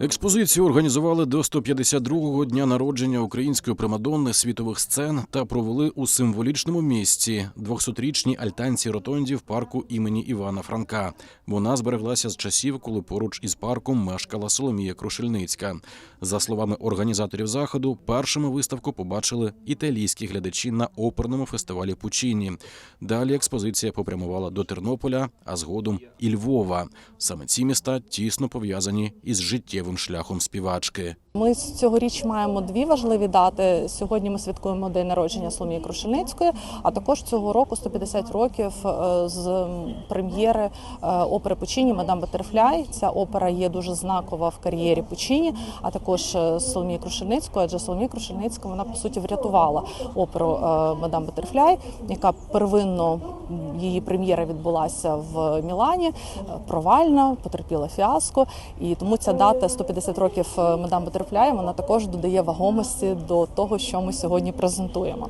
Експозицію організували до 152-го дня народження української примадонни світових сцен та провели у символічному місці 200-річній альтанці ротонді в парку імені Івана Франка. Вона збереглася з часів, коли поруч із парком мешкала Соломія Крушельницька. За словами організаторів заходу, першими виставку побачили італійські глядачі на оперному фестивалі Пучіні. Далі експозиція попрямувала до Тернополя, а згодом і Львова. Саме ці міста тісно пов'язані із життєвим шляхом співачки. Ми цьогоріч маємо дві важливі дати. Сьогодні ми святкуємо день народження Соломії Крушеницької, а також цього року 150 років е, з прем'єри е, опери Пучині Мадам Батерфляй. Ця опера є дуже знакова в кар'єрі Пучині, а також е, Соломії Крушеницької, адже Соломія Крушеницька вона по суті врятувала оперу Мадам Батерфляй, яка первинно її прем'єра відбулася в Мілані, провальна, потерпіла фіаско. І тому ця дата 150 років Мадам Батерфляй, вона також додає вагомості до того, що ми сьогодні презентуємо.